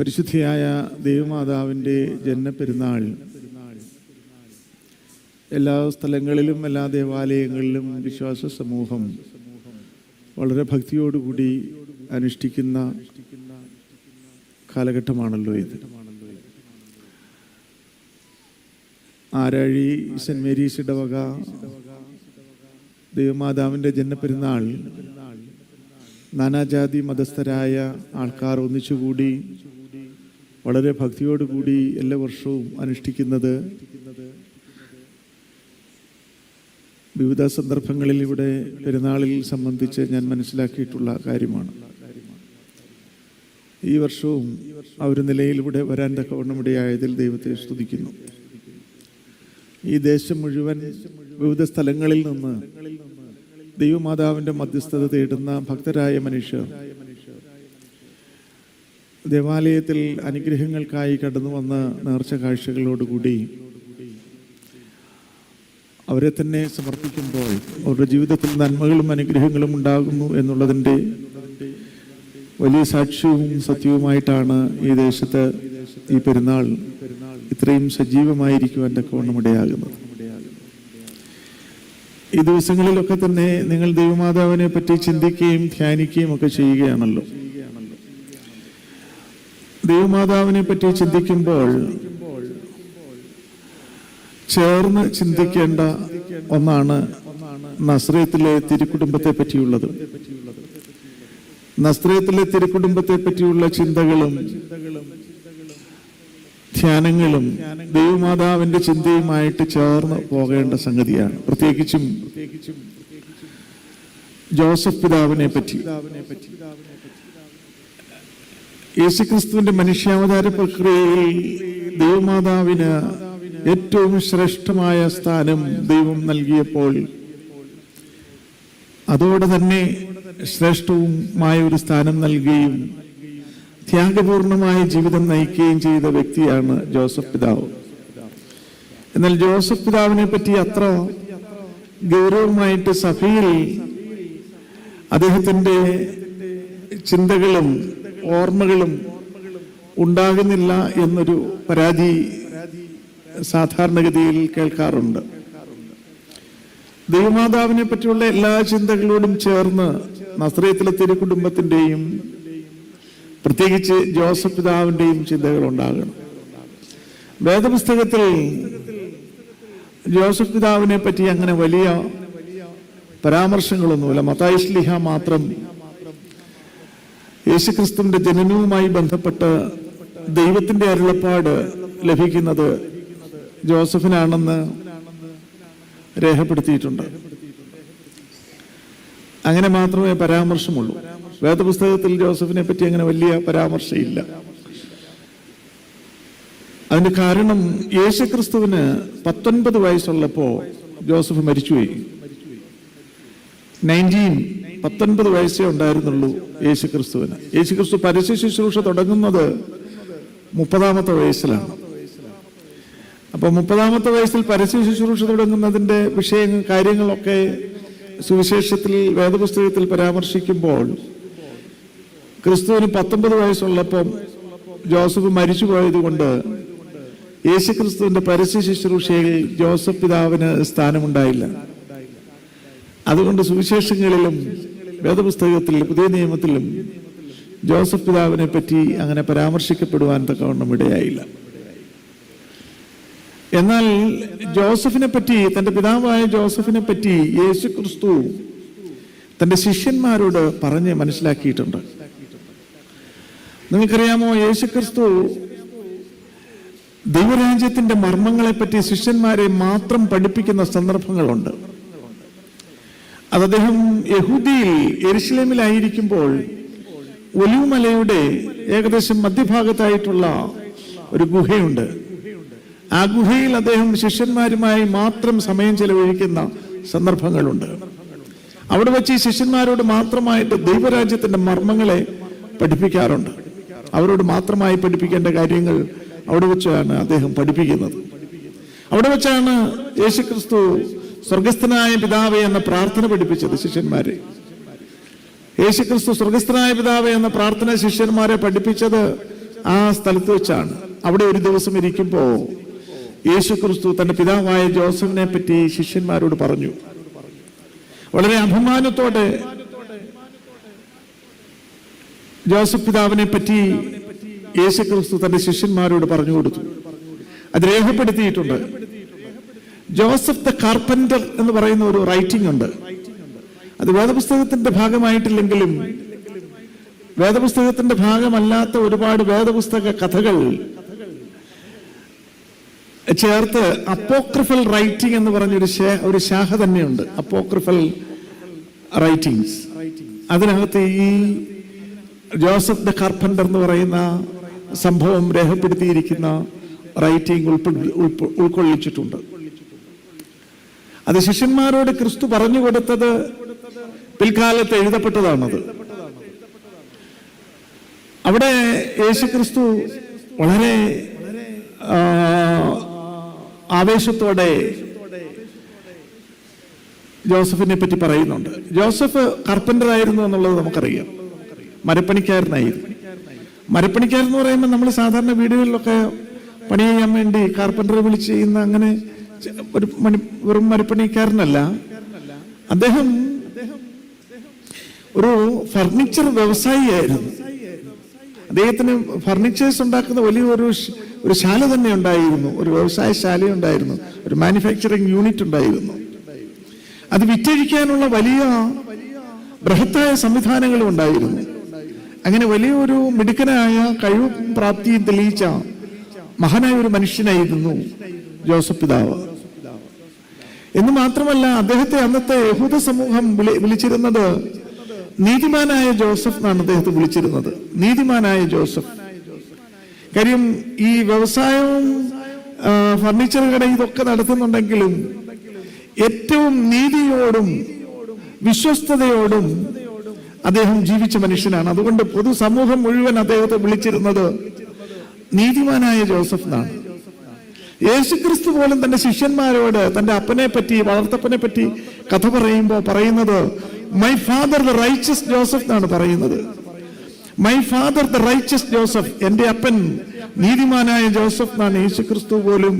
പരിശുദ്ധിയായ ദേവമാതാവിന്റെ ജന്മപ്പെരുന്നാൾ. എല്ലാ സ്ഥലങ്ങളിലും എല്ലാ ദേവാലയങ്ങളിലും വിശ്വാസ സമൂഹം വളരെ ഭക്തിയോടുകൂടി അനുഷ്ഠിക്കുന്ന കാലഘട്ടമാണല്ലോ ഇത്. ആരാഴി സെന്റ് മേരീസ് ഇടവക ദേവമാതാവിന്റെ ജന്മപ്പെരുന്നാൾ നാനാജാതി മതസ്ഥരായ ആൾക്കാർ ഒന്നിച്ചുകൂടി വളരെ ഭക്തിയോടുകൂടി എല്ലാ വർഷവും അനുഷ്ഠിക്കുന്നത് വിവിധ സന്ദർഭങ്ങളിൽ ഇവിടെ പെരുന്നാളിൽ സംബന്ധിച്ച് ഞാൻ മനസ്സിലാക്കിയിട്ടുള്ള കാര്യമാണ്. ഈ വർഷവും ആ ഒരു നിലയിൽ ഇവിടെ വരാൻ തക്കവണ്ണമിടയായതിൽ ദൈവത്തെ സ്തുതിക്കുന്നു. ഈ ദേശം മുഴുവൻ വിവിധ സ്ഥലങ്ങളിൽ നിന്ന് ദൈവമാതാവിന്റെ മധ്യസ്ഥത തേടുന്ന ഭക്തരായ മനുഷ്യർ ദേവാലയത്തിൽ അനുഗ്രഹങ്ങൾക്കായി കടന്നു വന്ന നേർച്ച കാഴ്ചകളോടുകൂടി അവരെ തന്നെ സമർപ്പിക്കുമ്പോൾ അവരുടെ ജീവിതത്തിൽ നന്മകളും അനുഗ്രഹങ്ങളും ഉണ്ടാകുന്നു എന്നുള്ളതിന്റെ വലിയ സാക്ഷ്യവും സത്യവുമായിട്ടാണ് ഈ ദേശത്ത് ഈ പെരുന്നാൾ ഇത്രയും സജീവമായിരിക്കുവാൻ തക്കവണ്ണമിടയാകുന്നത് ഈ ദിവസങ്ങളിലൊക്കെ തന്നെ നിങ്ങൾ ദൈവമാതാവിനെ പറ്റി ചിന്തിക്കുകയും ധ്യാനിക്കുകയും ഒക്കെ ചെയ്യുകയാണല്ലോ. ദൈവമാതാവിനെ പറ്റി ചിന്തിക്കുമ്പോൾ ചേർന്ന് ചിന്തിക്കേണ്ട ഒന്നാണ് നസ്രയത്തിലെ തിരുക്കുടുംബത്തെ പറ്റിയുള്ളത് നസ്രയത്തിലെ തിരുക്കുടുംബത്തെ പറ്റിയുള്ള ചിന്തകളും ധ്യാനങ്ങളും ദൈവമാതാവിന്റെ ചിന്തയുമായിട്ട് ചേർന്ന് പോകേണ്ട സംഗതിയാണ്. പ്രത്യേകിച്ചും ജോസഫ് പിതാവിനെ പറ്റി യേശുക്രിസ്തുവിന്റെ മനുഷ്യാവതാര പ്രക്രിയയിൽ ദൈവമാതാവിന് ഏറ്റവും ശ്രേഷ്ഠമായ സ്ഥാനം ദൈവം നൽകിയപ്പോൾ അതോടെ തന്നെ ശ്രേഷ്ഠവുമായ ഒരു സ്ഥാനം നൽകുകയും ത്യാഗപൂർണമായ ജീവിതം നയിക്കുകയും ചെയ്ത വ്യക്തിയാണ് ജോസഫ് പിതാവ്. എന്നാൽ ജോസഫ് പിതാവിനെ പറ്റി അത്ര ഗൗരവമായിട്ട് സഭയിൽ അദ്ദേഹത്തിന്റെ ചിന്തകളും ഓർമ്മകളും ഉണ്ടാകുന്നില്ല എന്നൊരു പരാതി സാധാരണഗതിയിൽ കേൾക്കാറുണ്ട്. ദൈവമാതാവിനെ പറ്റിയുള്ള എല്ലാ ചിന്തകളോടും ചേർന്ന് നസ്രയത്തിലെ തിരുക്കുടുംബത്തിന്റെയും പ്രത്യേകിച്ച് ജോസഫ് പിതാവിന്റെയും ചിന്തകൾ ഉണ്ടാകണം. വേദപുസ്തകത്തിൽ ജോസഫ് പിതാവിനെ പറ്റി അങ്ങനെ വലിയ പരാമർശങ്ങളൊന്നുമില്ല. മതായിഷ്ലിഹ മാത്രം യേശുക്രിസ്തുവിന്റെ ജനനവുമായി ബന്ധപ്പെട്ട ദൈവത്തിന്റെ അരുളപ്പാട് ലഭിക്കുന്നത് ജോസഫിനാണെന്ന് രേഖപ്പെടുത്തിയിട്ടുണ്ട്. അങ്ങനെ മാത്രമേ പരാമർശമുള്ളൂ. വേദപുസ്തകത്തിൽ ജോസഫിനെ പറ്റി അങ്ങനെ വലിയ പരാമർശമില്ല അതിന് കാരണം യേശുക്രിസ്തുവിന് പത്തൊൻപത് വയസ്സുള്ളപ്പോ ജോസഫ് മരിച്ചുപോയി. നയന്റീൻ പത്തൊൻപത് വയസ്സേ ഉണ്ടായിരുന്നുള്ളൂ യേശു ക്രിസ്തുവിന് യേശു ക്രിസ്തു പരസ്യ ശുശ്രൂഷ തുടങ്ങുന്നത് മുപ്പതാമത്തെ വയസ്സിലാണ്. അപ്പൊ മുപ്പതാമത്തെ വയസ്സിൽ പരസ്യ ശുശ്രൂഷ തുടങ്ങുന്നതിന്റെ വിഷയങ്ങൾ കാര്യങ്ങളൊക്കെ സുവിശേഷത്തിൽ വേദപുസ്തകത്തിൽ പരാമർശിക്കുമ്പോൾ ക്രിസ്തുവിന് പത്തൊമ്പത് വയസ്സുള്ളപ്പം ജോസഫ് മരിച്ചുപോയതുകൊണ്ട് യേശു ക്രിസ്തുവിന്റെ പരസ്യ ശുശ്രൂഷയിൽ ജോസഫ് പിതാവിന് സ്ഥാനമുണ്ടായില്ല. അതുകൊണ്ട് സുവിശേഷങ്ങളിലും വേദപുസ്തകത്തിലും പുതിയ നിയമത്തിലും ജോസഫ് പിതാവിനെ പറ്റി അങ്ങനെ പരാമർശിക്കപ്പെടുവാൻ തക്കവണ്ണം ഇടയായില്ല. എന്നാൽ ജോസഫിനെ പറ്റി തന്റെ പിതാവായ ജോസഫിനെ പറ്റി യേശു ക്രിസ്തു തന്റെ ശിഷ്യന്മാരോട് പറഞ്ഞ് മനസ്സിലാക്കിയിട്ടുണ്ട്. നിങ്ങൾക്കറിയാമോ യേശു ക്രിസ്തു മർമ്മങ്ങളെ പറ്റി ശിഷ്യന്മാരെ മാത്രം പഠിപ്പിക്കുന്ന സന്ദർഭങ്ങളുണ്ട്. അത് അദ്ദേഹം യഹൂദിയിൽ എരുശലേമിലായിരിക്കുമ്പോൾ ഒലിവുമലയുടെ ഏകദേശം മധ്യഭാഗത്തായിട്ടുള്ള ഒരു ഗുഹയുണ്ട്. ആ ഗുഹയിൽ അദ്ദേഹം ശിഷ്യന്മാരുമായി മാത്രം സമയം ചെലവഴിക്കുന്ന സന്ദർഭങ്ങളുണ്ട്. അവിടെ വെച്ച് ഈ ശിഷ്യന്മാരോട് മാത്രമായിട്ട് ദൈവരാജ്യത്തിന്റെ മർമ്മങ്ങളെ പഠിപ്പിക്കാറുണ്ട്. അവരോട് മാത്രമായി പഠിപ്പിക്കേണ്ട കാര്യങ്ങൾ അവിടെ വെച്ചാണ് അദ്ദേഹം പഠിപ്പിക്കുന്നത്. അവിടെ വെച്ചാണ് യേശുക്രിസ്തു സ്വർഗസ്ഥനായ പിതാവേ എന്ന പ്രാർത്ഥന പഠിപ്പിച്ചത് ശിഷ്യന്മാരെ. യേശുക്രിസ്തു സ്വർഗസ്ഥനായ പിതാവേ എന്ന പ്രാർത്ഥന ശിഷ്യന്മാരെ പഠിപ്പിച്ചത് ആ സ്ഥലത്ത് വെച്ചാണ്. അവിടെ ഒരു ദിവസം ഇരിക്കുമ്പോൾ യേശുക്രിസ്തു തന്റെ പിതാവായ ജോസഫിനെ പറ്റി ശിഷ്യന്മാരോട് പറഞ്ഞു. വളരെ അഭിമാനത്തോടെ ജോസഫ് പിതാവിനെ പറ്റി യേശു ക്രിസ്തു തന്റെ ശിഷ്യന്മാരോട് പറഞ്ഞു കൊടുത്തു. അത് രേഖപ്പെടുത്തിയിട്ടുണ്ട്. ജോസഫ് ദ കാർപ്പന്റർ എന്ന് പറയുന്ന ഒരു റൈറ്റിംഗ് ഉണ്ട്. അത് വേദപുസ്തകത്തിന്റെ ഭാഗമായിട്ടില്ലെങ്കിലും വേദപുസ്തകത്തിന്റെ ഭാഗമല്ലാത്ത ഒരുപാട് വേദപുസ്തക കഥകൾ ചേർത്ത് അപ്പോക്രിഫൽ റൈറ്റിംഗ് എന്ന് പറഞ്ഞൊരു ഒരു ശാഖ തന്നെയുണ്ട്. അപ്പോക്രിഫൽ റൈറ്റിംഗ്സ് അതിനകത്ത് ഈ ജോസഫ് ദ കാർപ്പന്റർ എന്ന് പറയുന്ന സംഭവം രേഖപ്പെടുത്തിയിരിക്കുന്ന റൈറ്റിംഗ് ഉൾക്കൊള്ളിച്ചിട്ടുണ്ട്. അത് ശിഷ്യന്മാരോട് ക്രിസ്തു പറഞ്ഞു കൊടുത്തത് പിൽക്കാലത്ത് എഴുതപ്പെട്ടതാണത്. അവിടെ യേശു ക്രിസ്തു വളരെ ആവേശത്തോടെ ജോസഫിനെ പറ്റി പറയുന്നുണ്ട്. ജോസഫ് കർപ്പന്ററായിരുന്നു എന്നുള്ളത് നമുക്കറിയാം. മരപ്പണിക്കാരനായിരുന്നു. മരപ്പണിക്കാരെന്ന് പറയുമ്പോൾ നമ്മൾ സാധാരണ വീടുകളിലൊക്കെ പണി ചെയ്യാൻ വേണ്ടി കാർപ്പന്റർ വിളിച്ച് ചെയ്യുന്ന അങ്ങനെ ഒരു മണി വെറും മരപ്പണിക്കാരനല്ല അദ്ദേഹം ഒരു ഫർണിച്ചർ വ്യവസായിയായിരുന്നു. അദ്ദേഹത്തിന് ഫർണിച്ചേഴ്സ് ഉണ്ടാക്കുന്ന വലിയൊരു ഒരു ശാല തന്നെ ഉണ്ടായിരുന്നു. ഒരു വ്യവസായ ശാല ഉണ്ടായിരുന്നു. ഒരു മാനുഫാക്ചറിങ് യൂണിറ്റ് ഉണ്ടായിരുന്നു. അത് വിറ്റഴിക്കാനുള്ള വലിയ ബൃഹത്തായ സംവിധാനങ്ങളും ഉണ്ടായിരുന്നു. അങ്ങനെ വലിയൊരു മിടുക്കനായ കഴിവും പ്രാപ്തിയും തെളിയിച്ച മഹാനായ ഒരു മനുഷ്യനായിരുന്നു ജോസഫ് പിതാവ്. എന്ന് മാത്രമല്ല അദ്ദേഹത്തെ അന്നത്തെ യഹൂദ സമൂഹം വിളി വിളിച്ചിരുന്നത് നീതിമാനായ ജോസഫ് എന്നാണ് അദ്ദേഹത്തെ വിളിച്ചിരുന്നത്. നീതിമാനായ ജോസഫ്. കാര്യം ഈ വ്യവസായവും ഫർണിച്ചർ കട ഇതൊക്കെ നടത്തുന്നുണ്ടെങ്കിലും ഏറ്റവും നീതിയോടും വിശ്വസ്തയോടും അദ്ദേഹം ജീവിച്ച മനുഷ്യനാണ്. അതുകൊണ്ട് പൊതുസമൂഹം മുഴുവൻ അദ്ദേഹത്തെ വിളിച്ചിരുന്നത് നീതിമാനായ ജോസഫ് എന്നാണ് യേശുക്രിസ്തു പോലും തന്റെ ശിഷ്യന്മാരോട് തന്റെ അപ്പനെ പറ്റി വളർത്തപ്പനെ പറ്റി കഥ പറയുമ്പോൾ പറയുന്നത് my father the righteous Joseph എന്നാണ് പറയുന്നത്. My father the righteous Joseph എന്റെ അപ്പൻ നീതിമാനായ ജോസഫ് എന്നാണ് യേശുക്രിസ്തു പോലും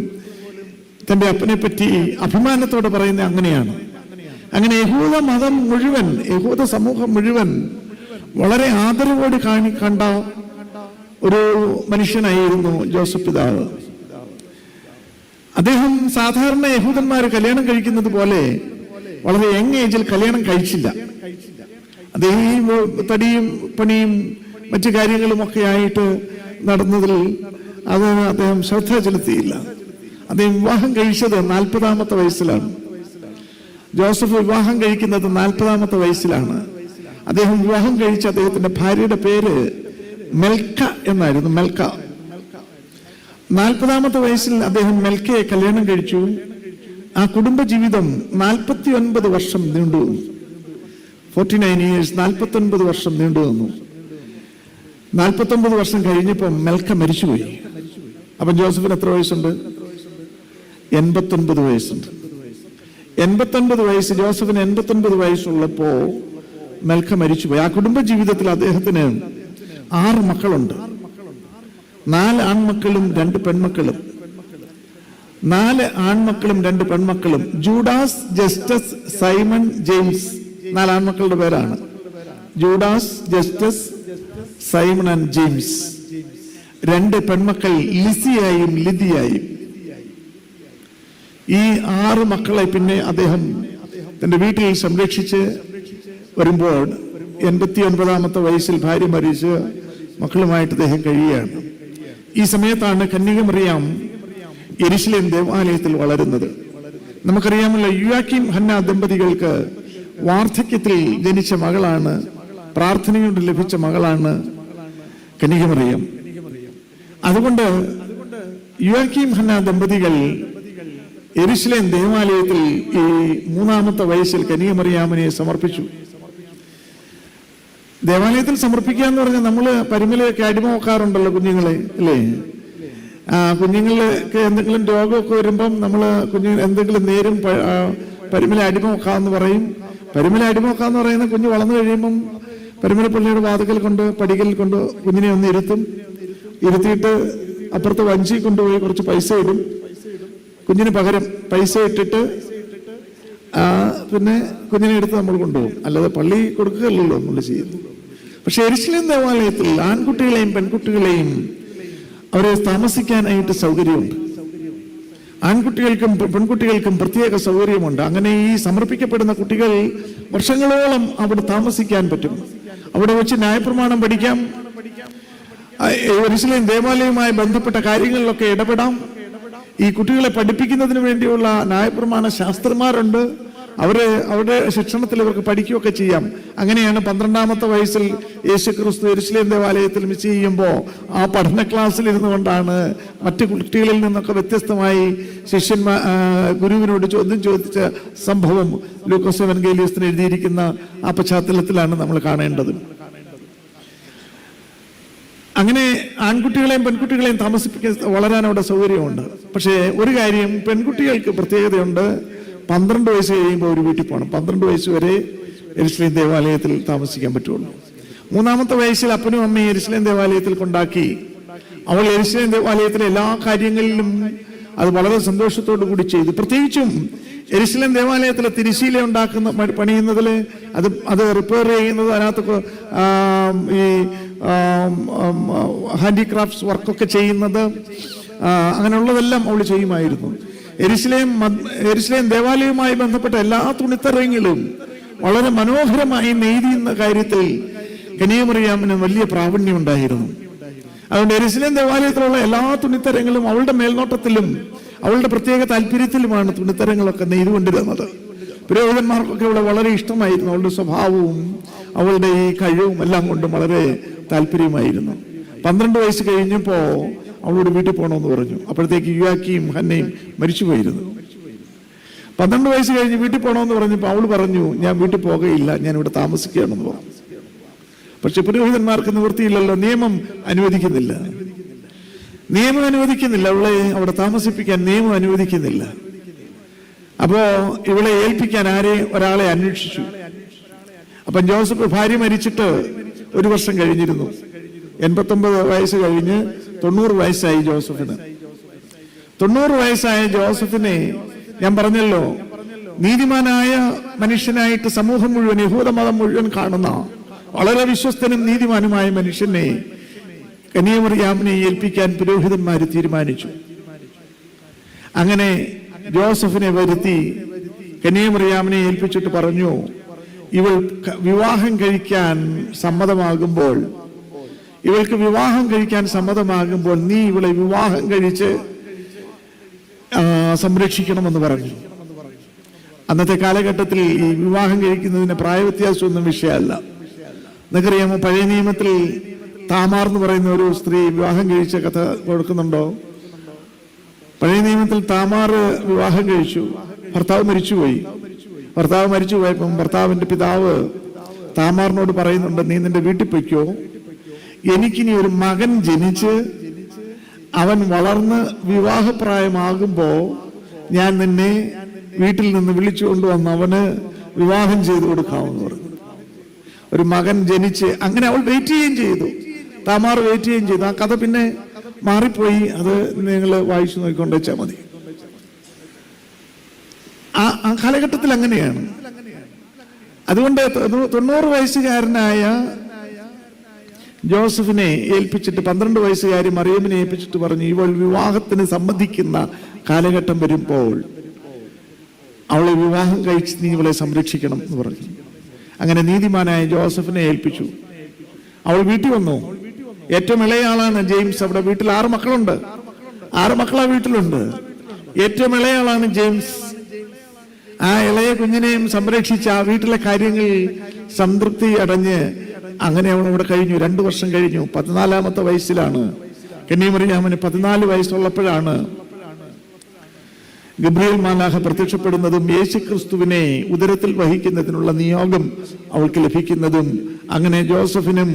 തന്റെ അപ്പനെ പറ്റി അഭിമാനത്തോടെ പറയുന്നത് അങ്ങനെയാണ്. അങ്ങനെ യഹൂദ മതം മുഴുവൻ യഹൂദ സമൂഹം മുഴുവൻ വളരെ ആദരവോട് കാണി കണ്ട ഒരു മനുഷ്യനായിരുന്നു ജോസഫ് പിതാവ്. അദ്ദേഹം സാധാരണ യഹൂദന്മാർ കല്യാണം കഴിക്കുന്നത് പോലെ വളരെ യങ് ഏജിൽ കല്യാണം കഴിച്ചില്ല. അദ്ദേഹം ഈ തടിയും പണിയും മറ്റു കാര്യങ്ങളും ഒക്കെ ആയിട്ട് നടന്നതിൽ അത് അദ്ദേഹം ശ്രദ്ധ ചെലുത്തിയില്ല. അദ്ദേഹം വിവാഹം കഴിച്ചത് നാൽപ്പതാമത്തെ വയസ്സിലാണ്. ജോസഫ് വിവാഹം കഴിക്കുന്നത് നാൽപ്പതാമത്തെ വയസ്സിലാണ്. അദ്ദേഹം വിവാഹം കഴിച്ച അദ്ദേഹത്തിന്റെ ഭാര്യയുടെ പേര് മെൽക്ക എന്നായിരുന്നു മെൽക്ക. നാൽപ്പതാമത്തെ വയസ്സിൽ അദ്ദേഹം മെൽക്കയെ കല്യാണം കഴിച്ചു. ആ കുടുംബ ജീവിതം നാൽപ്പത്തി ഒൻപത് വർഷം നീണ്ടു വന്നു ഫോർട്ടി നയൻ ഇയേഴ്സ് നാൽപ്പത്തി ഒൻപത് വർഷം നീണ്ടു വന്നു നാൽപ്പത്തി ഒൻപത് വർഷം കഴിഞ്ഞപ്പം മെൽക്ക മരിച്ചുപോയി. അപ്പം ജോസഫിന് എത്ര വയസ്സുണ്ട്? എൺപത്തൊൻപത് വയസ്സുണ്ട്. എൺപത്തൊൻപത് വയസ്സ് ജോസഫിന് എൺപത്തൊൻപത് വയസ്സുള്ളപ്പോ മെൽക്ക മരിച്ചുപോയി. ആ കുടുംബ ജീവിതത്തിൽ അദ്ദേഹത്തിന് ആറ് മക്കളുണ്ട്. നാല് ആൺമക്കളും രണ്ട് പെൺമക്കളും. നാല് ആൺമക്കളും രണ്ട് പെൺമക്കളും. Judas Justus Simon James. നാല് ആൺമക്കളുടെ പേരാണ്. Judas Justus Simon and James. രണ്ട് പെൺമക്കൾ ലിസിയായും ലിതിയായും ഈ ആറ് മക്കളെ പിന്നെ അദ്ദേഹം തന്റെ വീട്ടിൽ സംരക്ഷിച്ച് വരുമ്പോൾ എൺപത്തി ഒൻപതാമത്തെ വയസ്സിൽ ഭാര്യ മരിച്ച് മക്കളുമായിട്ട് അദ്ദേഹം കഴിയുകയാണ്. ഈ സമയത്താണ് കന്യകമറിയാം എരിശിലേം ദേവാലയത്തിൽ വളരുന്നത്. നമുക്കറിയാമല്ലോ യുവാക്കിം ഹന്ന ദമ്പതികൾക്ക് വാർദ്ധക്യത്തിൽ ജനിച്ച മകളാണ് പ്രാർത്ഥനയോട് ലഭിച്ച മകളാണ് കന്യകമറിയം. അതുകൊണ്ട് യുവാക്കിം ഹന്ന ദമ്പതികൾ എരിശിലേം ദേവാലയത്തിൽ ഈ മൂന്നാമത്തെ വയസ്സിൽ കന്യകമറിയാമനെ സമർപ്പിച്ചു. ദേവാലയത്തിൽ സമർപ്പിക്കുക എന്ന് പറഞ്ഞാൽ നമ്മൾ പരിമലയൊക്കെ അടിമ നോക്കാറുണ്ടല്ലോ കുഞ്ഞുങ്ങളെ അല്ലേ ആ കുഞ്ഞുങ്ങൾക്ക് എന്തെങ്കിലും രോഗമൊക്കെ വരുമ്പം നമ്മൾ കുഞ്ഞു എന്തെങ്കിലും നേരും പരിമല അടിമ പറയും. പരിമല അടിമ നോക്കാന്ന് പറയുന്ന കുഞ്ഞ് വളർന്നു കഴിയുമ്പം പരിമല പള്ളിയുടെ വാതുക്കൽ കൊണ്ട് പടികൽ കൊണ്ട് കുഞ്ഞിനെ ഒന്ന് ഇരുത്തും. ഇരുത്തിയിട്ട് അപ്പുറത്ത് വഞ്ചി കൊണ്ടുപോയി കുറച്ച് പൈസ ഇടും. കുഞ്ഞിന് പകരം പൈസ ഇട്ടിട്ട് ആ, പിന്നെ കുഞ്ഞിനെ എടുത്ത് നമ്മൾ കൊണ്ടുപോകും. അല്ലാതെ പള്ളി കൊടുക്കുകയല്ലല്ലോ നമ്മൾ ചെയ്യുന്നു പക്ഷെ എരിശിലും ദേവാലയത്തിൽ ആൺകുട്ടികളെയും പെൺകുട്ടികളെയും അവരെ താമസിക്കാനായിട്ട് സൗകര്യമുണ്ട്. ആൺകുട്ടികൾക്കും പെൺകുട്ടികൾക്കും പ്രത്യേക സൗകര്യമുണ്ട്. അങ്ങനെ ഈ സമർപ്പിക്കപ്പെടുന്ന കുട്ടികൾ വർഷങ്ങളോളം അവിടെ താമസിക്കാൻ പറ്റും. അവിടെ വെച്ച് ന്യായപ്രമാണം പഠിക്കാം. ആ, യെരൂശലേം ദേവാലയവുമായി ബന്ധപ്പെട്ട കാര്യങ്ങളിലൊക്കെ ഇടപെടാം. ഈ കുട്ടികളെ പഠിപ്പിക്കുന്നതിന് വേണ്ടിയുള്ള ന്യായപ്രമാണ ശാസ്ത്രന്മാരുണ്ട്. അവരെ അവരുടെ ശിക്ഷണത്തിൽ ഇവർക്ക് പഠിക്കുകയൊക്കെ ചെയ്യാം. അങ്ങനെയാണ് പന്ത്രണ്ടാമത്തെ വയസ്സിൽ യേശു ക്രിസ്തു എരുസലേം ദേവാലയത്തിൽ മിസ് ചെയ്യുമ്പോൾ ആ പഠന ക്ലാസ്സിൽ ഇരുന്നു കൊണ്ടാണ് മറ്റു കുട്ടികളിൽ നിന്നൊക്കെ വ്യത്യസ്തമായി ശിഷ്യന്മാർ ഗുരുവിനോട് ചോദ്യം ചോദിച്ച സംഭവം ലൂക്കോസ് എവൻഗേലിയസിന് എഴുതിയിരിക്കുന്ന ആ പശ്ചാത്തലത്തിലാണ് നമ്മൾ കാണേണ്ടത്. അങ്ങനെ ആൺകുട്ടികളെയും പെൺകുട്ടികളെയും താമസിപ്പിക്കാൻ വളരാൻ അവിടെ സൗകര്യമുണ്ട്. പക്ഷേ ഒരു കാര്യം പെൺകുട്ടികൾക്ക് പ്രത്യേകതയുണ്ട്. പന്ത്രണ്ട് വയസ്സ് കഴിയുമ്പോൾ ഒരു വീട്ടിൽ പോകണം. പന്ത്രണ്ട് വയസ്സ് വരെ എരിശ്ലീം ദേവാലയത്തിൽ താമസിക്കാൻ പറ്റുള്ളൂ. മൂന്നാമത്തെ വയസ്സിൽ അപ്പനും അമ്മയും എരിശ്ലീം ദേവാലയത്തിൽ കൊണ്ടാക്കി അവൾ എരിശ്ലീം ദേവാലയത്തിലെ എല്ലാ കാര്യങ്ങളിലും അത് വളരെ സന്തോഷത്തോടു കൂടി ചെയ്തു. പ്രത്യേകിച്ചും എരിശിലം ദേവാലയത്തിലെ തിരിശീല ഉണ്ടാക്കുന്ന പണിയുന്നതിൽ അത് അത് റിപ്പയർ ചെയ്യുന്നത് അതിനകത്ത് ഈ ഹാൻഡിക്രാഫ്റ്റ്സ് വർക്കൊക്കെ ചെയ്യുന്നത് അങ്ങനെയുള്ളതെല്ലാം അവൾ ചെയ്യുമായിരുന്നു. എരിശിലേം എരിശിലേം ദേവാലയവുമായി ബന്ധപ്പെട്ട എല്ലാ തുണിത്തരങ്ങളും വളരെ മനോഹരമായി നെയ്തിയുന്ന കാര്യത്തിൽ കനിയമറിയാമിന് വലിയ പ്രാവീണ്യം ഉണ്ടായിരുന്നു. അതുകൊണ്ട് എരിശിലേം ദേവാലയത്തിലുള്ള എല്ലാ തുണിത്തരങ്ങളും അവളുടെ മേൽനോട്ടത്തിലും അവളുടെ പ്രത്യേക താല്പര്യത്തിലുമാണ് തുണിത്തരങ്ങളൊക്കെ നെയ്തുകൊണ്ടിരുന്നത്. പുരോഹിതന്മാർക്കൊക്കെ ഇവിടെ വളരെ ഇഷ്ടമായിരുന്നു അവളുടെ സ്വഭാവവും അവളുടെ ഈ കഴിവും എല്ലാം കൊണ്ടും വളരെ താല്പര്യമായിരുന്നു. പന്ത്രണ്ട് വയസ്സ് കഴിഞ്ഞപ്പോൾ അവളോട് വീട്ടിൽ പോകണമെന്ന് പറഞ്ഞു. അപ്പോഴത്തേക്ക് യുവാക്കിയും ഹന്നയും മരിച്ചുപോയിരുന്നു. പന്ത്രണ്ട് വയസ്സ് കഴിഞ്ഞ് വീട്ടിൽ പോകണമെന്ന് പറഞ്ഞപ്പോൾ അവൾ പറഞ്ഞു ഞാൻ വീട്ടിൽ പോകുകയില്ല ഞാൻ ഇവിടെ താമസിക്കുകയാണെന്ന് പറഞ്ഞു. പക്ഷെ പുരോഹിതന്മാർക്ക് നിവൃത്തിയില്ലല്ലോ നിയമം അനുവദിക്കുന്നില്ല. നിയമം അനുവദിക്കുന്നില്ല. അവളെ അവിടെ താമസിപ്പിക്കാൻ നിയമം അനുവദിക്കുന്നില്ല. അപ്പോ ഇവളെ ഏൽപ്പിക്കാൻ ആരെ? ഒരാളെ അന്വേഷിച്ചു. അപ്പം ജോസഫ് ഭാര്യ മരിച്ചിട്ട് ഒരു വർഷം കഴിഞ്ഞിരുന്നു. എൺപത്തൊമ്പത് വയസ്സ് കഴിഞ്ഞ് തൊണ്ണൂറ് വയസ്സായി ജോസഫിന്. തൊണ്ണൂറ് വയസ്സായ ജോസഫിനെ ഞാൻ പറഞ്ഞല്ലോ നീതിമാനായ മനുഷ്യനായിട്ട് സമൂഹം മുഴുവൻ യഹൂദമതം മുഴുവൻ കാണുന്ന വളരെ വിശ്വസ്തനും നീതിമാനുമായ മനുഷ്യനെ കനിയമറിയാമിനെ ഏൽപ്പിക്കാൻ പുരോഹിതന്മാർ തീരുമാനിച്ചു. അങ്ങനെ ജോസഫിനെ വരുത്തി കനിയമറിയാമിനെ ഏൽപ്പിച്ചിട്ട് പറഞ്ഞു ഇവൾ വിവാഹം കഴിക്കാൻ സമ്മതമാകുമ്പോൾ ഇവൾക്ക് വിവാഹം കഴിക്കാൻ സമ്മതമാകുമ്പോൾ നീ ഇവളെ വിവാഹം കഴിച്ച് സംരക്ഷിക്കണമെന്ന് പറഞ്ഞു. അന്നത്തെ കാലഘട്ടത്തിൽ ഈ വിവാഹം കഴിക്കുന്നതിന് പ്രായവ്യത്യാസമൊന്നും വിഷയമല്ല. നിങ്ങൾക്കറിയാമോ പഴയ നിയമത്തിൽ താമാർ എന്ന് പറയുന്ന ഒരു സ്ത്രീ വിവാഹം കഴിച്ച കഥ കൊടുക്കുന്നുണ്ടോ? പഴയ നിയമത്തിൽ താമാർ വിവാഹം കഴിച്ചു. ഭർത്താവ് മരിച്ചുപോയി. ഭർത്താവ് മരിച്ചു പോയപ്പം ഭർത്താവിന്റെ പിതാവ് താമാറിനോട് പറയുന്നുണ്ട് നീ നിന്റെ വീട്ടിൽ പൊയ്ക്കോ. എനിക്കിനി ഒരു മകൻ ജനിച്ച് അവൻ വളർന്ന് വിവാഹപ്രായമാകുമ്പോ ഞാൻ നിന്നെ വീട്ടിൽ നിന്ന് വിളിച്ചു കൊണ്ടുവന്ന് അവന് വിവാഹം ചെയ്തു കൊടുക്കാമെന്ന് പറഞ്ഞു. ഒരു മകൻ ജനിച്ച് അങ്ങനെ അവൾ വെയിറ്റ് ചെയ്യുകയും ചെയ്തു. താമാർ വെയിറ്റ് ചെയ്യുകയും ചെയ്തു. ആ കഥ പിന്നെ മാറിപ്പോയി. അത് നിങ്ങൾ വായിച്ചു നോക്കിക്കൊണ്ട് വെച്ചാൽ മതി. ആ ആ കാലഘട്ടത്തിൽ അങ്ങനെയാണ്. അതുകൊണ്ട് തൊണ്ണൂ- തൊണ്ണൂറ് വയസ്സുകാരനായ ജോസഫിനെ ഏൽപ്പിച്ചിട്ട് പന്ത്രണ്ട് വയസ്സുകാരി മറിയമ്മിനെ ഏൽപ്പിച്ചിട്ട് പറഞ്ഞു ഇവൾ വിവാഹത്തിന് സമ്മതിക്കുന്ന കാലഘട്ടം വരുമ്പോൾ അവളെ വിവാഹം കഴിച്ച് നീ ഇവളെ സംരക്ഷിക്കണം എന്ന് പറഞ്ഞു. അങ്ങനെ നീതിമാനായ ജോസഫിനെ ഏൽപ്പിച്ചു. അവൾ വീട്ടിൽ വന്നു. ഏറ്റവും ഇളയ ആളാണ് ജെയിംസ്. അവിടെ വീട്ടിൽ ആറ് മക്കളുണ്ട്. ആറ് മക്കളാ വീട്ടിലുണ്ട്. ഏറ്റവും ഇളയ ആളാണ് ജെയിംസ്. ആ ഇളയ കുഞ്ഞിനെയും സംരക്ഷിച്ച് ആ വീട്ടിലെ കാര്യങ്ങൾ സംതൃപ്തി അടഞ്ഞ് അങ്ങനെ അവൻ കഴിഞ്ഞു. രണ്ടു വർഷം കഴിഞ്ഞു. പതിനാലാമത്തെ വയസ്സിലാണ്. കന്യാമറിയാമന് പതിനാല് വയസ്സുള്ളപ്പോഴാണ് ഗബ്രിയൽ മാലാഹ പ്രത്യക്ഷപ്പെടുന്നതും യേശു ക്രിസ്തുവിനെ ഉദരത്തിൽ വഹിക്കുന്നതിനുള്ള നിയോഗം അവൾക്ക് ലഭിക്കുന്നതും അങ്ങനെ ജോസഫിനും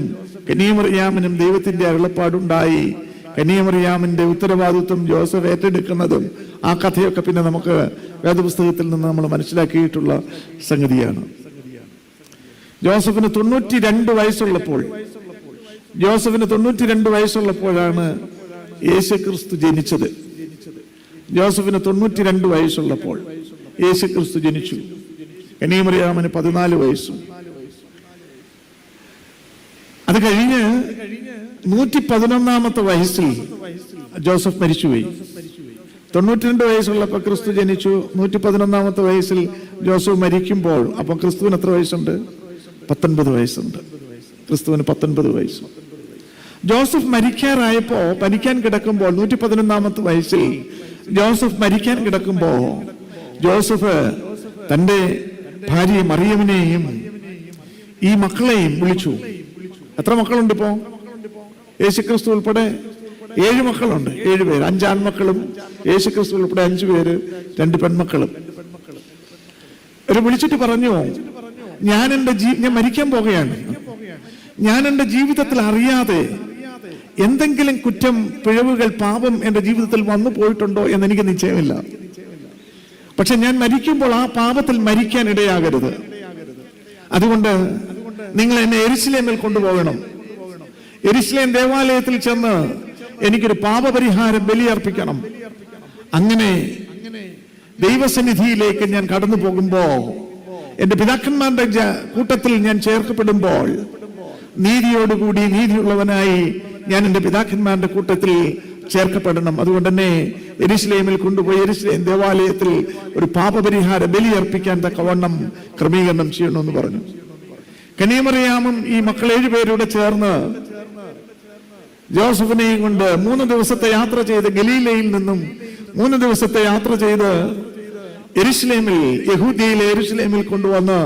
കനിയമറിയാമനും ദൈവത്തിന്റെ അരുളപ്പാടുണ്ടായി. കനിയമറിയാമിന്റെ ഉത്തരവാദിത്വം ജോസഫ് ഏറ്റെടുക്കുന്നതും ആ കഥയൊക്കെ പിന്നെ നമുക്ക് വേദപുസ്തകത്തിൽ നിന്ന് നമ്മൾ മനസ്സിലാക്കിയിട്ടുള്ള സംഗതിയാണ്. ജോസഫിന് തൊണ്ണൂറ്റി രണ്ട് വയസ്സുള്ളപ്പോൾ ജോസഫിന് തൊണ്ണൂറ്റി രണ്ട് വയസ്സുള്ളപ്പോഴാണ് യേശുക്രിസ്തു ജനിച്ചത്. ജോസഫിന് തൊണ്ണൂറ്റി രണ്ട് വയസ്സുള്ളപ്പോൾ യേശുക്രിസ്തു ജനിച്ചു. കനിയമറിയാമന് പതിനാല് വയസ്സും. അത് കഴിഞ്ഞ് നൂറ്റി പതിനൊന്നാമത്തെ വയസ്സിൽ ജോസഫ് മരിച്ചുപോയി. തൊണ്ണൂറ്റിരണ്ട് വയസ്സുള്ളപ്പോൾ ക്രിസ്തു ജനിച്ചു. നൂറ്റി പതിനൊന്നാമത്തെ വയസ്സിൽ ജോസഫ് മരിക്കുമ്പോൾ അപ്പോൾ ക്രിസ്തുവിന് എത്ര വയസ്സുണ്ട്? പത്തൊൻപത് വയസ്സുണ്ട്. ക്രിസ്തുവിന് പത്തൊൻപത് വയസ്സ്. ജോസഫ് മരിക്കാറായപ്പോ മരിക്കാൻ കിടക്കുമ്പോൾ നൂറ്റി പതിനൊന്നാമത്തെ വയസ്സിൽ ജോസഫ് മരിക്കാൻ കിടക്കുമ്പോ ജോസഫ് തന്റെ ഭാര്യ മറിയമിനെയും ഈ മക്കളെയും വിളിച്ചു. എത്ര മക്കളുണ്ട് ഇപ്പോ യേശുക്രിസ്തു ഉൾപ്പെടെ ഏഴ് മക്കളുണ്ട്. ഏഴ് പേര്. അഞ്ച് ആൺമക്കളും യേശുക്രിസ്തു ഉൾപ്പെടെ അഞ്ചു പേര് രണ്ട് പെൺമക്കളും. ഒരു വിളിച്ചിട്ട് പറഞ്ഞു? ഞാൻ എന്റെ ജീ ഞാൻ മരിക്കാൻ പോകുകയാണ് ഞാൻ എന്റെ ജീവിതത്തിൽ അറിയാതെ എന്തെങ്കിലും കുറ്റം പിഴവുകൾ പാപം എന്റെ ജീവിതത്തിൽ വന്നു പോയിട്ടുണ്ടോ എന്ന് എനിക്ക് നിശ്ചയമില്ല. പക്ഷെ ഞാൻ മരിക്കുമ്പോൾ ആ പാപത്തിൽ മരിക്കാൻ ഇടയാകരുത്. അതുകൊണ്ട് നിങ്ങൾ എന്നെ എരിശിലേമിൽ കൊണ്ടുപോകണം. എരിശിലേം ദേവാലയത്തിൽ ചെന്ന് എനിക്കൊരു പാപപരിഹാരം ബലിയർപ്പിക്കണം. അങ്ങനെ ദൈവസന്നിധിയിലേക്ക് ഞാൻ കടന്നു പോകുമ്പോൾ എന്റെ പിതാക്കന്മാരുടെ കൂട്ടത്തിൽ ഞാൻ ചേർക്കപ്പെടുമ്പോൾ നീതിയോടുകൂടി നീതിയുള്ളവനായി ഞാൻ എന്റെ പിതാക്കന്മാരുടെ കൂട്ടത്തിൽ ചേർക്കപ്പെടണം. അതുകൊണ്ട് തന്നെ എരിശ്ലേമിൽ കൊണ്ടുപോയി എരിശ്ലേം ദേവാലയത്തിൽ ഒരു പാപപരിഹാര ബലിയർപ്പിക്കാൻ തക്കവണ്ണം ക്രമീകരണം ചെയ്യണമെന്ന് പറഞ്ഞു. കനിയമറിയാമും ഈ മക്കൾ ഏഴുപേരൂടെ ചേർന്ന് ജോസഫിനെയും കൊണ്ട് മൂന്ന് ദിവസത്തെ യാത്ര ചെയ്ത് ഗലീലയിൽ നിന്നും മൂന്ന് ദിവസത്തെ യാത്ര ചെയ്ത് എരുസലേമിൽ യഹൂദിയയിലെ എരുസലേമിൽ കൊണ്ടുവന്ന്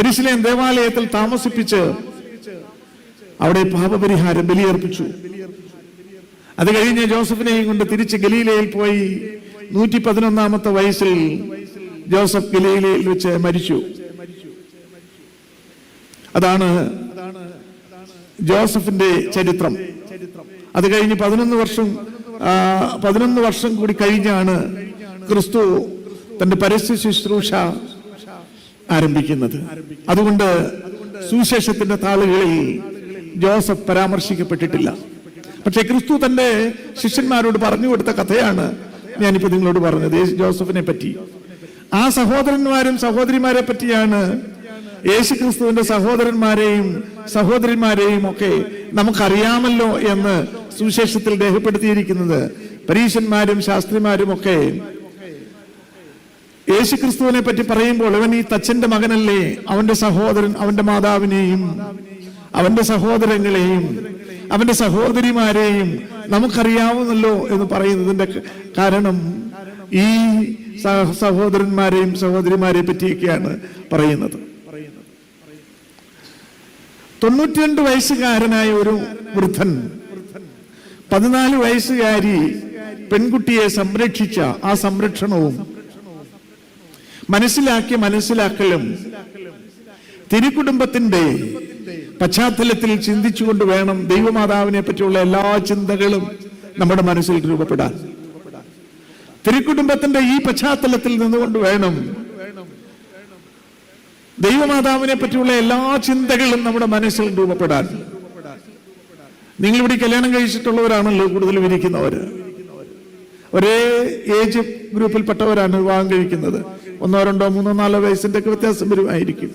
എരുസലേം ദേവാലയത്തിൽ താമസിപ്പിച്ച് അവിടെ പാപപരിഹാരം ബലിയർപ്പിച്ചു. അത് കഴിഞ്ഞ് ജോസഫിനെയും കൊണ്ട് തിരിച്ച് ഗലീലയിൽ പോയി നൂറ്റി പതിനൊന്നാമത്തെ വയസ്സിൽ ജോസഫ് ഗലീലയിൽ വെച്ച് മരിച്ചു. അതാണ് ജോസഫിന്റെ ചരിത്രം. അത് കഴിഞ്ഞ് പതിനൊന്ന് വർഷം പതിനൊന്ന് വർഷം കൂടി കഴിഞ്ഞാണ് ക്രിസ്തു തന്റെ പരസ്യ ശുശ്രൂഷ ആരംഭിക്കുന്നത്. അതുകൊണ്ട് സുവിശേഷത്തിന്റെ താളുകളിൽ ജോസഫ് പരാമർശിക്കപ്പെട്ടിട്ടില്ല. പക്ഷെ ക്രിസ്തു തന്റെ ശിഷ്യന്മാരോട് പറഞ്ഞു കൊടുത്ത കഥയാണ് ഞാനിപ്പോ നിങ്ങളോട് പറഞ്ഞത് ജോസഫിനെ പറ്റി. ആ സഹോദരന്മാരും സഹോദരിമാരെ പറ്റിയാണ് യേശു ക്രിസ്തുവിന്റെ സഹോദരന്മാരെയും സഹോദരിമാരെയും ഒക്കെ നമുക്കറിയാമല്ലോ എന്ന് സുവിശേഷത്തിൽ രേഖപ്പെടുത്തിയിരിക്കുന്നത്. പരീശന്മാരും ശാസ്ത്രിമാരും ഒക്കെ യേശുക്രിസ്തുവിനെ പറ്റി പറയുമ്പോൾ അവൻ ഈ തച്ചന്റെ മകനല്ലേ? അവന്റെ സഹോദരൻ അവന്റെ മാതാവിനെയും അവന്റെ സഹോദരങ്ങളെയും അവന്റെ സഹോദരിമാരെയും നമുക്കറിയാവുന്നല്ലോ എന്ന് പറയുന്നതിന്റെ കാരണം ഈ സഹോദരന്മാരെയും സഹോദരിമാരെ പറ്റിയൊക്കെയാണ് പറയുന്നത്. തൊണ്ണൂറ്റിരണ്ട് വയസ്സുകാരനായ ഒരു വൃദ്ധൻ. പതിനാല് വയസ്സുകാരി പെൺകുട്ടിയെ സംരക്ഷിച്ച ആ സംരക്ഷണവും മനസ്സിലാക്കിയ മനസ്സിലാക്കലും തിരുക്കുടുംബത്തിന്റെ പശ്ചാത്തലത്തിൽ ചിന്തിച്ചുകൊണ്ട് വേണം ദൈവമാതാവിനെ പറ്റിയുള്ള എല്ലാ ചിന്തകളും നമ്മുടെ മനസ്സിൽ രൂപപ്പെടാൻ. തിരുക്കുടുംബത്തിന്റെ ഈ പശ്ചാത്തലത്തിൽ നിന്നുകൊണ്ട് വേണം ദൈവമാതാവിനെ പറ്റിയുള്ള എല്ലാ ചിന്തകളും നമ്മുടെ മനസ്സിൽ രൂപപ്പെടാൻ. നിങ്ങൾ ഇവിടെ കല്യാണം കഴിച്ചിട്ടുള്ളവരാണല്ലോ കൂടുതലും ഇരിക്കുന്നവര്. ഒരേ ഏജ് ഗ്രൂപ്പിൽപ്പെട്ടവരാണ് വിവാഹം കഴിക്കുന്നത്. ഒന്നോ രണ്ടോ മൂന്നോ നാലോ വയസ്സിന്റെ ഒക്കെ വ്യത്യാസം വരുമായിരിക്കും.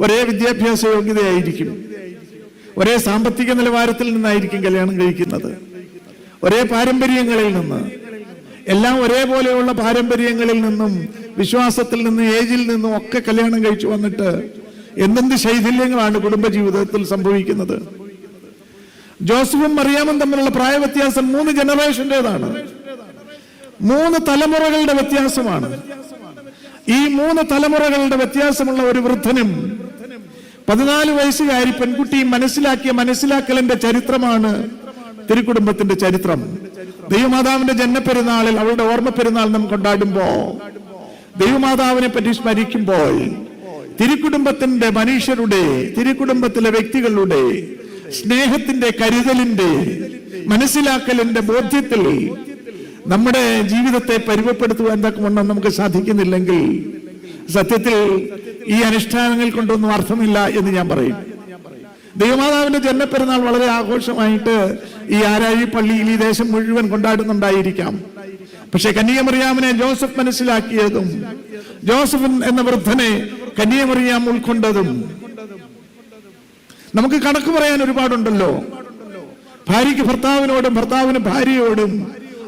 ഒരേ വിദ്യാഭ്യാസ യോഗ്യതയായിരിക്കും. ഒരേ സാമ്പത്തിക നിലവാരത്തിൽ നിന്നായിരിക്കും കല്യാണം കഴിക്കുന്നത്. ഒരേ പാരമ്പര്യങ്ങളിൽ നിന്ന്. എല്ലാം ഒരേപോലെയുള്ള പാരമ്പര്യങ്ങളിൽ നിന്നും വിശ്വാസത്തിൽ നിന്നും ഏജിൽ നിന്നും ഒക്കെ കല്യാണം കഴിച്ചു വന്നിട്ട് എന്തെന്ത് ശൈഥില്യങ്ങളാണ് കുടുംബജീവിതത്തിൽ സംഭവിക്കുന്നത്? ജോസഫും മറിയാമും തമ്മിലുള്ള പ്രായ വ്യത്യാസം മൂന്ന് ജനറേഷന്റെതാണ്. മൂന്ന് തലമുറകളുടെ വ്യത്യാസമാണ്. ഈ മൂന്ന് തലമുറകളുടെ വ്യത്യാസമുള്ള ഒരു വൃദ്ധനും പതിനാല് വയസ്സുകാരി പെൺകുട്ടിയും മനസ്സിലാക്കിയ മനസ്സിലാക്കലിന്റെ ചരിത്രമാണ് തിരുക്കുടുംബത്തിന്റെ ചരിത്രം. ദൈവമാതാവിന്റെ ജന്മപ്പെരുന്നാളിൽ അവളുടെ ഓർമ്മ പെരുന്നാൾ നാം കൊണ്ടാടുമ്പോ ദൈവമാതാവിനെ പറ്റി സ്മരിക്കുമ്പോൾ തിരുക്കുടുംബത്തിന്റെ മനുഷ്യരുടെ തിരുക്കുടുംബത്തിലെ വ്യക്തികളുടെ സ്നേഹത്തിന്റെ കരുതലിന്റെ മനസ്സിലാക്കലിന്റെ ബോധ്യത്തിൽ നമ്മുടെ ജീവിതത്തെ പരുവപ്പെടുത്തുവാൻ തക്കവണ്ണം നമുക്ക് സാധിക്കുന്നില്ലെങ്കിൽ സത്യത്തിൽ ഈ അനുഷ്ഠാനങ്ങൾ കൊണ്ടൊന്നും അർത്ഥമില്ല എന്ന് ഞാൻ പറയും. ദൈവമാതാവിന്റെ ജന്മപ്പെരുന്നാൾ വളരെ ആഘോഷമായിട്ട് ഈ ആരായി പള്ളിയിൽ ഈ ദേശം മുഴുവൻ കൊണ്ടാടുന്നുണ്ടായിരിക്കാം. പക്ഷെ കന്യാമറിയാമിനെ ജോസഫ് മനസ്സിലാക്കിയതും ജോസഫ് എന്ന വൃദ്ധനെ കന്യാമറിയാം ഉൾക്കൊണ്ടതും. നമുക്ക് കണക്ക് പറയാൻ ഒരുപാടുണ്ടല്ലോ. ഭാര്യയ്ക്ക് ഭർത്താവിനോടും ഭർത്താവിന് ഭാര്യയോടും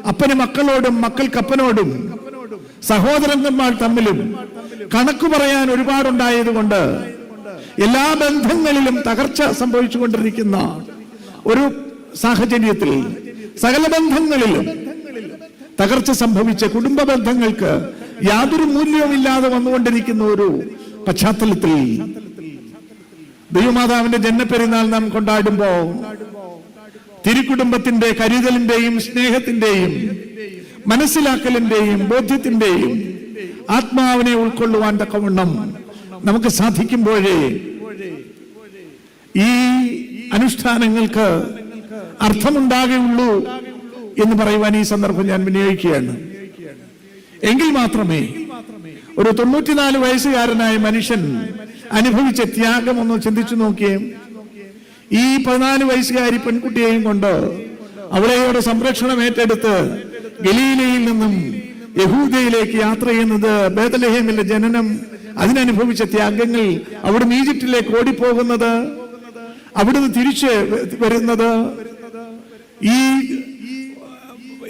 അപ്പന് മക്കളോടും മക്കൾക്ക് അപ്പനോടും സഹോദരന്മാർ തമ്മിലും കണക്ക് പറയാൻ ഒരുപാടുണ്ടായത് കൊണ്ട് എല്ലാ ബന്ധങ്ങളിലും തകർച്ച സംഭവിച്ചുകൊണ്ടിരിക്കുന്ന ഒരു സാഹചര്യത്തിൽ സകല ബന്ധങ്ങളിലും തകർച്ച സംഭവിച്ച കുടുംബ ബന്ധങ്ങൾക്ക് യാതൊരു മൂല്യവുമില്ലാതെ വന്നുകൊണ്ടിരിക്കുന്ന ഒരു പശ്ചാത്തലത്തിൽ ദൈവമാതാവിന്റെ ജന്മപ്പെരുന്നാൾ നാം കൊണ്ടാടുമ്പോ തിരുക്കുടുംബത്തിന്റെ കരുതലിന്റെയും സ്നേഹത്തിന്റെയും മനസ്സിലാക്കലിന്റെയും ബോധ്യത്തിന്റെയും ആത്മാവിനെ ഉൾക്കൊള്ളുവാൻ തക്കവണ്ണം നമുക്ക് സാധിക്കുമ്പോഴേ ഈ അനുഷ്ഠാനങ്ങൾക്ക് അർത്ഥമുണ്ടാകുള്ളൂ എന്ന് പറയുവാൻ ഈ സന്ദർഭം ഞാൻ വിനിയോഗിക്കുകയാണ്. എങ്കിൽ മാത്രമേ ഒരു തൊണ്ണൂറ്റിനാല് വയസ്സുകാരനായ മനുഷ്യൻ അനുഭവിച്ച ത്യാഗം ഒന്ന് ചിന്തിച്ചു നോക്കിയേ. ഈ പതിനാല് വയസ്സുകാരി പെൺകുട്ടിയെയും കൊണ്ട് അവളെയോട് സംരക്ഷണം ഏറ്റെടുത്ത് ഗലീലയിൽ നിന്നും യഹൂദയിലേക്ക് യാത്ര ചെയ്യുന്നത് ബേദലഹേമിന്റെ ജനനം അതിനനുഭവിച്ച ത്യാഗങ്ങൾ അവിടുന്ന് ഈജിപ്തിലേക്ക് ഓടിപ്പോകുന്നത് അവിടുന്ന് തിരിച്ച് വരുന്നത് ഈ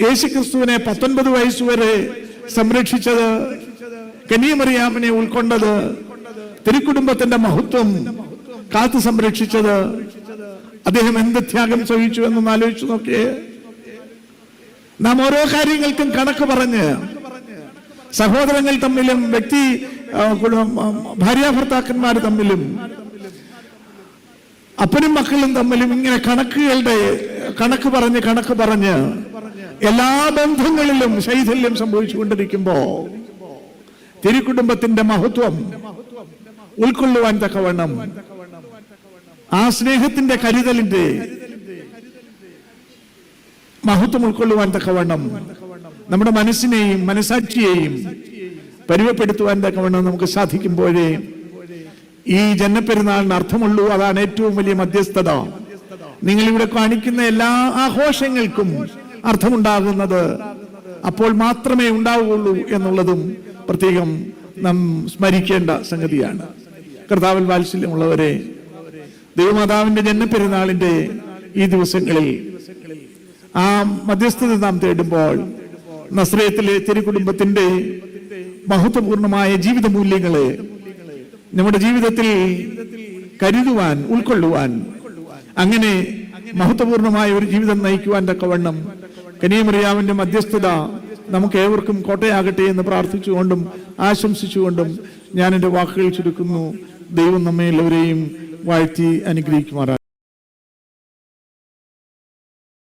യേശുക്രിസ്തുവിനെ പത്തൊൻപത് വയസ്സുവരെ സംരക്ഷിച്ചത് കനിയമറിയാമനെ ഉൾക്കൊണ്ടത് തിരുക്കുടുംബത്തിന്റെ മഹത്വം കാത്തു സംരക്ഷിച്ചത്. അദ്ദേഹം എന്ത് ത്യാഗം സഹിച്ചു എന്നൊന്ന് ആലോചിച്ചു നോക്കിയേ. നാം ഓരോ കാര്യങ്ങൾക്കും കണക്ക് പറഞ്ഞ് സഹോദരങ്ങൾ തമ്മിലും വ്യക്തി ആ, ഭർത്താക്കന്മാർ തമ്മിലും അപ്പനും മക്കളും തമ്മിലും ഇങ്ങനെ കണക്കുകളുടെ കണക്ക് പറഞ്ഞ് കണക്ക് പറഞ്ഞ് എല്ലാ ബന്ധങ്ങളിലും ശൈഥല്യം സംഭവിച്ചുകൊണ്ടിരിക്കുമ്പോ തിരുക്കുടുംബത്തിന്റെ മഹത്വം ഉൾക്കൊള്ളുവാൻ തക്കവണ്ണം ആ സ്നേഹത്തിന്റെ കരുതലിന്റെ മഹത്വം ഉൾക്കൊള്ളുവാൻ തക്കവണ്ണം നമ്മുടെ മനസ്സിനെയും മനസാക്ഷിയെയും പരിമപ്പെടുത്തുവാൻ തക്കവണ്ണം നമുക്ക് സാധിക്കുമ്പോഴേ ഈ ജന്മപ്പെരുന്നാളിന് അർത്ഥമുള്ളൂ. അതാണ് ഏറ്റവും വലിയ മധ്യസ്ഥത. നിങ്ങളിവിടെ കാണിക്കുന്ന എല്ലാ ആഘോഷങ്ങൾക്കും അർത്ഥമുണ്ടാകുന്നത് അപ്പോൾ മാത്രമേ ഉണ്ടാവുകയുള്ളൂ എന്നുള്ളതും പ്രത്യേകം നാം സ്മരിക്കേണ്ട സംഗതിയാണ്. കർത്താവിൽ വാത്സല്യമുള്ളവരെ ദൈവമാതാവിന്റെ ജന്മപ്പെരുന്നാളിന്റെ ഈ ദിവസങ്ങളിൽ ആ മധ്യസ്ഥത നാം തേടുമ്പോൾ നസ്രയത്തിലെ തിരുകുടുംബത്തിന്റെ മഹത്വപൂർണമായ ജീവിത മൂല്യങ്ങളെ നമ്മുടെ ജീവിതത്തിൽ കരുതുവാൻ ഉൾക്കൊള്ളുവാൻ അങ്ങനെ മഹത്വപൂർണമായ ഒരു ജീവിതം നയിക്കുവാൻ തക്കവണ്ണം കനിയമറിയാവിന്റെ മധ്യസ്ഥത നമുക്ക് ഏവർക്കും കോട്ടയാകട്ടെ എന്ന് പ്രാർത്ഥിച്ചുകൊണ്ടും ആശംസിച്ചുകൊണ്ടും ഞാൻ എന്റെ വാക്കുകൾ ചുരുക്കുന്നു. ദൈവം നമ്മെ എല്ലാവരെയും വാഴ്ത്തി അനുഗ്രഹിക്കുമാറാണ്